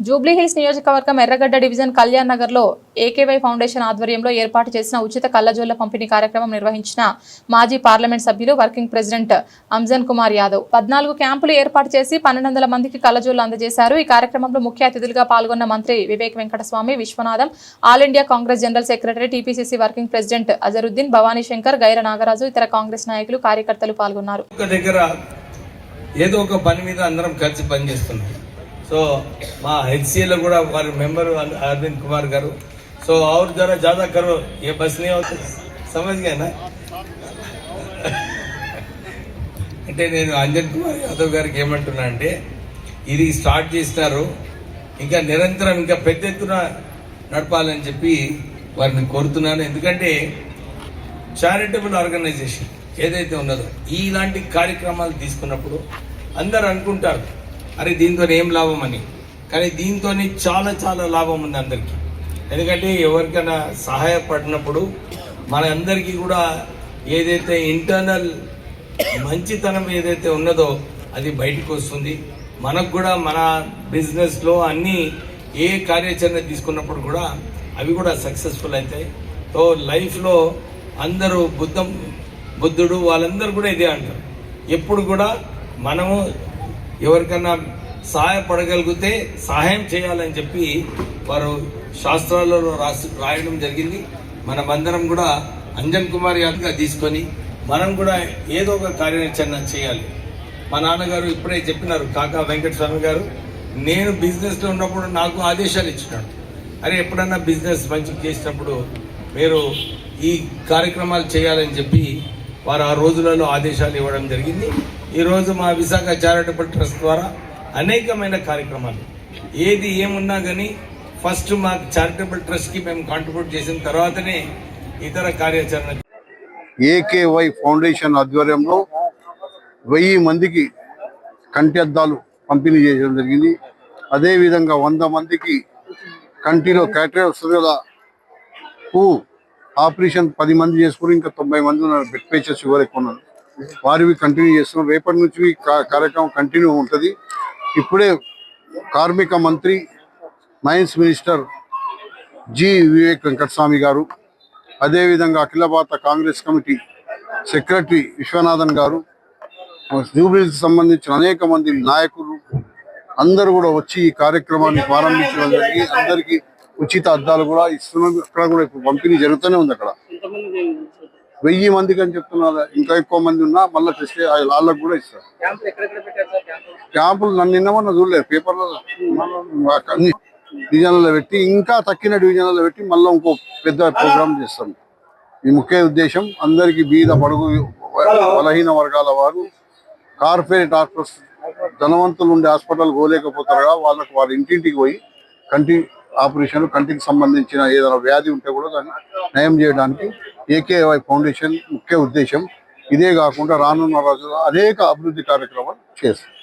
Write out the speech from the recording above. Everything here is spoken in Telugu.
జూబ్లీహిల్స్ నియోజకవర్గం ఎర్రగడ్డ డివిజన్ కళ్యాణ్ నగర్లో ఏకేవై ఫౌండేషన్ ఆధ్వర్యంలో ఏర్పాటు చేసిన ఉచిత కళ్ళజోళ్ళ పంపిణీ కార్యక్రమం నిర్వహించిన మాజీ పార్లమెంట్ సభ్యులు వర్కింగ్ ప్రెసిడెంట్ అంజన్ కుమార్ యాదవ్. పద్నాలుగు క్యాంపులు ఏర్పాటు చేసి పన్నెండు వందల మందికి కళ్ళజోళ్ళు అందజేశారు. ఈ కార్యక్రమంలో ముఖ్య అతిథులుగా పాల్గొన్న మంత్రి Vivek Venkataswamy Vishwanatham all India Congress general secretary TPCC working president Azharuddin Bhavani Shankar Gaira Nagaraju ఇతర కాంగ్రెస్ నాయకులు కార్యకర్తలు పాల్గొన్నారు. ఏదో ఒక పని మీద అందరం కలిసి పనిచేస్తున్నాం. సో మా హెచ్సిఏలో కూడా వారి మెంబర్ అరవింద్ కుమార్ గారు సో और जरा ज्यादा करो ये बस नहीं होता समझ गए ना అంటే నేను అంజన్ కుమార్ యాదవ్ గారికి ఏమంటున్నా అంటే ఇది స్టార్ట్ చేసినారు ఇంకా నిరంతరం ఇంకా పెద్ద ఎత్తున నడపాలని చెప్పి వారిని కోరుతున్నాను ఎందుకంటే చారిటబుల్ ఆర్గనైజేషన్ ఏదైతే ఉన్నదో ఇలాంటి కార్యక్రమాలు తీసుకున్నప్పుడు అందరు అనుకుంటారు అరే దీంతో ఏం లాభం అని? కానీ దీంతో చాలా చాలా లాభం ఉంది అందరికీ. ఎందుకంటే ఎవరికైనా సహాయపడినప్పుడు మన అందరికీ కూడా ఏదైతే ఇంటర్నల్ మంచితనం ఏదైతే ఉన్నదో అది బయటకు వస్తుంది. మనకు కూడా మన బిజినెస్లో అన్నీ ఏ కార్యాచరణ తీసుకున్నప్పుడు కూడా అవి కూడా సక్సెస్ఫుల్ అవుతాయి. సో లైఫ్లో అందరూ బుద్ధం బుద్ధుడు వాళ్ళందరూ కూడా ఇదే అంటారు. ఎప్పుడు కూడా మనము ఎవరికన్నా సహాయపడగలిగితే సహాయం చేయాలని చెప్పి వారు శాస్త్రాలలో రాసి రాయడం జరిగింది. మనమందరం కూడా అంజన్ కుమార్ యాదవ్గా తీసుకొని మనం కూడా ఏదో ఒక కార్యాచరణ చేయాలి. మా నాన్నగారు ఇప్పుడే చెప్పినారు కాకా వెంకటస్వామి గారు నేను బిజినెస్లో ఉన్నప్పుడు నాకు ఆదేశాలు ఇచ్చినాడు. అరే ఎప్పుడన్నా బిజినెస్ మంచి చేసినప్పుడు మీరు ఈ కార్యక్రమాలు చేయాలని చెప్పి వారు ఆ రోజులలో ఆదేశాలు ఇవ్వడం జరిగింది. ఈరోజు మా విశాఖ చారిటబుల్ ట్రస్ట్ ద్వారా అనేకమైన కార్యక్రమాలు. ఏది ఏమున్నా కానీ ఫస్ట్ మా చారిటబుల్ ట్రస్ట్కి మేము కాంట్రిబ్యూట్ చేసిన తర్వాతనే ఇతర కార్యాచరణ ఏకేవై ఫౌండేషన్ ఆధ్వర్యంలో వెయ్యి మందికి కంటి అద్దాలు పంపిణీ చేయడం జరిగింది. అదేవిధంగా వంద మందికి కంటిలో కు ఆపరేషన్ పది మంది చేసుకుని ఇంకా తొంభై మంది ఉన్నారు. బెడ్ పేషెంట్స్ ఎవరికి ఉన్నారు. వారివి కంటిన్యూ చేస్తున్నాం. రేపటి నుంచి కార్యక్రమం కంటిన్యూ ఉంటుంది. ఇప్పుడే కార్మిక మంత్రి mines minister G. Vivek Venkataswamy గారు అదేవిధంగా అఖిల భారత కాంగ్రెస్ కమిటీ సెక్రటరీ విశ్వనాథన్ గారు జూబ్లీకి సంబంధించిన అనేక మంది నాయకులు అందరూ కూడా వచ్చి ఈ కార్యక్రమాన్ని ప్రారంభించడం జరిగి అందరికీ ఉచిత అద్దాలు కూడా ఇస్తున్నాం. అక్కడ కూడా ఇప్పుడు పంపిణీ జరుగుతూనే ఉంది అక్కడ. వెయ్యి మందికి అని చెప్తున్నారు. ఇంకా ఎక్కువ మంది ఉన్నా మళ్ళీ టెస్ట్ వాళ్ళకి కూడా ఇస్తారు. క్యాంపులు నన్ను నిన్నమన్నా చూడలేదు. పేపర్లో అన్ని డివిజన్లలో పెట్టి ఇంకా తక్కిన డివిజన్లలో పెట్టి మళ్ళీ ఇంకో పెద్ద ప్రోగ్రామ్ చేస్తాం. ఈ ముఖ్య ఉద్దేశం అందరికీ బీద పడుగు బలహీన వర్గాల వారు కార్పొరేట్ హాస్పిటల్స్ ధనవంతులు ఉండే హాస్పిటల్ పోలేకపోతారు కదా వాళ్ళకు వారి ఇంటింటికి పోయి కంటి ఆపరేషన్ కంటికి సంబంధించిన ఏదైనా వ్యాధి ఉంటే కూడా దాన్ని నయం చేయడానికి ఏకేవై ఫౌండేషన్ ముఖ్య ఉద్దేశం. ఇదే కాకుండా రానున్న రోజుల్లో అనేక అభివృద్ధి కార్యక్రమాలు చేస్తాం.